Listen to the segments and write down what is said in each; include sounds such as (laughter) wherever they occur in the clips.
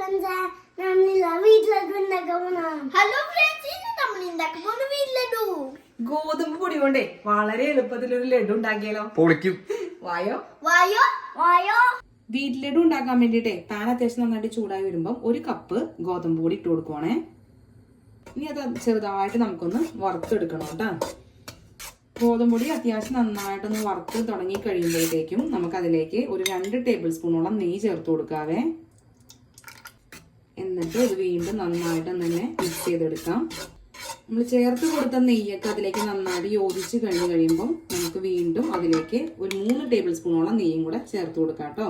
Friends നമ്മളില്ല വീട്ടിലേക്ക് ഉണ്ടാക്കാൻ hello friends ഇന്ന് നമ്മൾ ഉണ്ടാക്കാൻ പോകുന്ന വീട്ടിലു ഗോതമ്പ് പൊടി കൊണ്ടേ വളരെ എളുപ്പത്തിൽ ഒരു ലഡു ഉണ്ടാക്കിയാലോ? പൊളിക്കും. വായോ? വായോ? വായോ? വീട്ടിൽ ലഡു ഉണ്ടാക്കാൻ വേണ്ടിട്ടേ പാൻ അത്യാവശ്യം നന്നായിട്ട് ചൂടായി വരുമ്പം ഒരു കപ്പ് ഗോതമ്പ് പൊടി ഇട്ട് കൊടുക്കുവാണേ. ഇനി അത് ചെറുതായിട്ട് നമുക്കൊന്ന് വറുത്തെടുക്കണം കേട്ടോ. ഗോതമ്പ് പൊടി അത്യാവശ്യം നന്നായിട്ടൊന്ന് വറുത്ത് തുടങ്ങി കഴിയുമ്പോഴത്തേക്കും നമുക്ക് അതിലേക്ക് ഒരു രണ്ട് ടേബിൾ സ്പൂണോളം നെയ്യ് ചേർത്ത് കൊടുക്കാവേ. എന്നിട്ട് ഇത് വീണ്ടും നന്നായിട്ട് തന്നെ മിക്സ് ചെയ്തെടുക്കാം. നമ്മൾ ചേർത്ത് കൊടുത്ത നെയ്യൊക്കെ അതിലേക്ക് നന്നായിട്ട് യോജിച്ച് കഴിഞ്ഞ് കഴിയുമ്പോൾ നമുക്ക് വീണ്ടും അതിലേക്ക് ഒരു മൂന്ന് ടേബിൾ സ്പൂണോളം നെയ്യും കൂടെ ചേർത്ത് കൊടുക്കാം കേട്ടോ.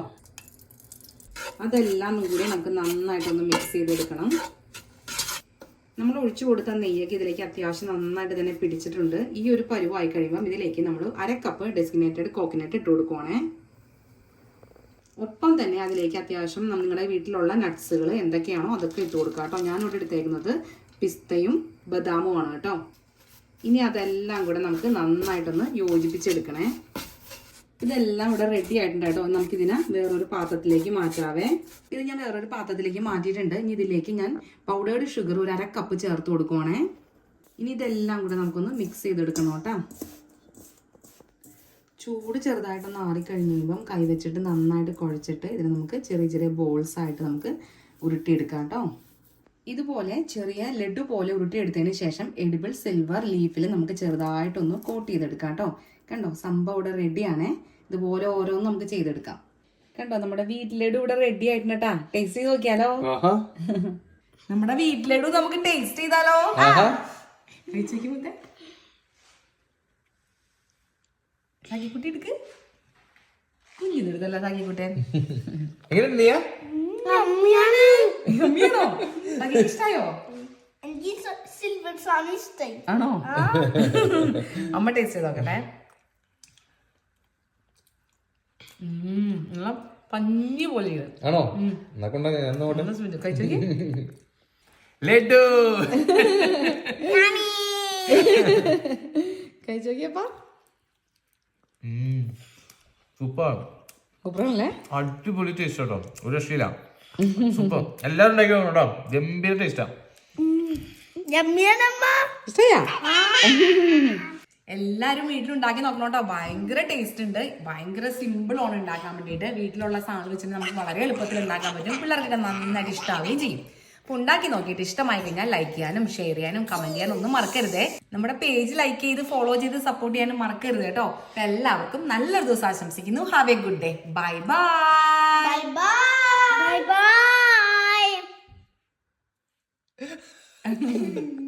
അതെല്ലാം കൂടി നമുക്ക് നന്നായിട്ടൊന്ന് മിക്സ് ചെയ്തെടുക്കണം. നമ്മൾ ഒഴിച്ചു കൊടുത്ത നെയ്യൊക്കെ ഇതിലേക്ക് അത്യാവശ്യം നന്നായിട്ട് തന്നെ പിടിച്ചിട്ടുണ്ട്. ഈ ഒരു പരുവായി കഴിയുമ്പോൾ ഇതിലേക്ക് നമ്മൾ അര കപ്പ് ഡെസിഗ്നേറ്റഡ് കോക്കനട്ട് ഇട്ട് കൊടുക്കുവാണേ. ഒപ്പം തന്നെ അതിലേക്ക് അത്യാവശ്യം നിങ്ങളുടെ വീട്ടിലുള്ള നട്ട്സുകൾ എന്തൊക്കെയാണോ അതൊക്കെ ഇട്ട് കൊടുക്കുക കേട്ടോ ഞാനിവിടെ എടുത്തേക്കുന്നത് പിസ്തയും ബദാമുമാണ് കേട്ടോ ഇനി അതെല്ലാം കൂടെ നമുക്ക് നന്നായിട്ടൊന്ന് യോജിപ്പിച്ചെടുക്കണേ. ഇതെല്ലാം ഇവിടെ റെഡി ആയിട്ടുണ്ട് കേട്ടോ നമുക്കിതിനെ വേറൊരു പാത്രത്തിലേക്ക് മാറ്റാവേ. ഇത് ഞാൻ വേറൊരു പാത്രത്തിലേക്ക് മാറ്റിയിട്ടുണ്ട്. ഇനി ഇതിലേക്ക് ഞാൻ പൗഡേർഡ് ഷുഗർ ഒരു അര കപ്പ് ചേർത്ത് കൊടുക്കുവാണേ. ഇനി ഇതെല്ലാം കൂടെ നമുക്കൊന്ന് മിക്സ് ചെയ്തെടുക്കണം കേട്ടോ ചൂട് ചെറുതായിട്ടൊന്ന് ആറിക്കഴിഞ്ഞ് കഴിയുമ്പം കൈ വെച്ചിട്ട് നന്നായിട്ട് കുഴച്ചിട്ട് ഇതിന് നമുക്ക് ചെറിയ ചെറിയ ബോൾസ് ആയിട്ട് നമുക്ക് ഉരുട്ടിയെടുക്കാം കേട്ടോ. ഇതുപോലെ ചെറിയ ലഡു പോലെ ഉരുട്ടിയെടുത്തതിന് ശേഷം എഡിബിൾ സിൽവർ ലീഫിൽ നമുക്ക് ചെറുതായിട്ടൊന്ന് കോട്ട് ചെയ്തെടുക്കാം കേട്ടോ. കണ്ടോ? സംഭവം ഇവിടെ റെഡിയാണേ ഇതുപോലെ ഓരോന്നും നമുക്ക് ചെയ്തെടുക്കാം. കണ്ടോ? നമ്മുടെ വീട്ടിലഡു ഇവിടെ റെഡി ആയിട്ടുണ്ട് കേട്ടാ ടേസ്റ്റ് ചെയ്ത് നോക്കിയാലോ? നമ്മുടെ വീട്ടിലഡു നമുക്ക് ടേസ്റ്റ് ചെയ്താലോ? ആഹാ. കഴിച്ചേക്ക് മുത്തേ സാക്കിക്കുട്ടി എടുക്ക് അമ്മയാണോ. സാക്കിക്ക് ഇഷ്ടായോ? എനിക്ക് സിൽവർ സാധനം ഇഷ്ടമായി ആണോ? അമ്മ ടേസ്റ്റ് ചെയ്ത് നോക്കട്ടെ. ഉം, നല്ല പഞ്ഞി പോലെ. ആണോ? എന്നാ കൊണ്ട (laughs) ഞാൻ നോട്ടെ ഒന്ന് സ്മിച്ച് കഴിച്ചു നോക്കി. ലഡു കഴിച്ചു നോക്കിയപ്പാ സൂപ്പർ. സൂപ്പറല്ലേ അടിപൊളി ടേസ്റ്റ് കേട്ടോ ഒരു രക്ഷയില്ല. സൂപ്പർ. എല്ലാവരും ഉണ്ടാക്കി നോക്കണം കേട്ടോ ഗംഭീര ടേസ്റ്റാ എല്ലാരും വീട്ടിലുണ്ടാക്കി നോക്കണം കേട്ടോ ഭയങ്കര ടേസ്റ്റ് ഉണ്ട്. ഭയങ്കര സിമ്പിൾ ആണ് ഉണ്ടാക്കാൻ വേണ്ടിയിട്ട്. വീട്ടിലുള്ള സാധനം വെച്ചിട്ട് നമുക്ക് വളരെ എളുപ്പത്തിൽ ഉണ്ടാക്കാൻ പറ്റും. പിള്ളേർക്കൊക്കെ നന്നായിട്ട് ഇഷ്ടാവുകയും ചെയ്യും. ഉണ്ടാക്കി നോക്കിയിട്ട് ഇഷ്ടമായി കഴിഞ്ഞാൽ ലൈക്ക് ചെയ്യാനും ഷെയർ ചെയ്യാനും കമന്റ് ചെയ്യാനും ഒന്നും മറക്കരുതേ. നമ്മുടെ പേജ് ലൈക്ക് ചെയ്ത് ഫോളോ ചെയ്ത് സപ്പോർട്ട് ചെയ്യാനും മറക്കരുത് കേട്ടോ. അപ്പൊ എല്ലാവർക്കും നല്ലൊരു ദിവസം ആശംസിക്കുന്നു. Have a good day bye bye bye bye bye bye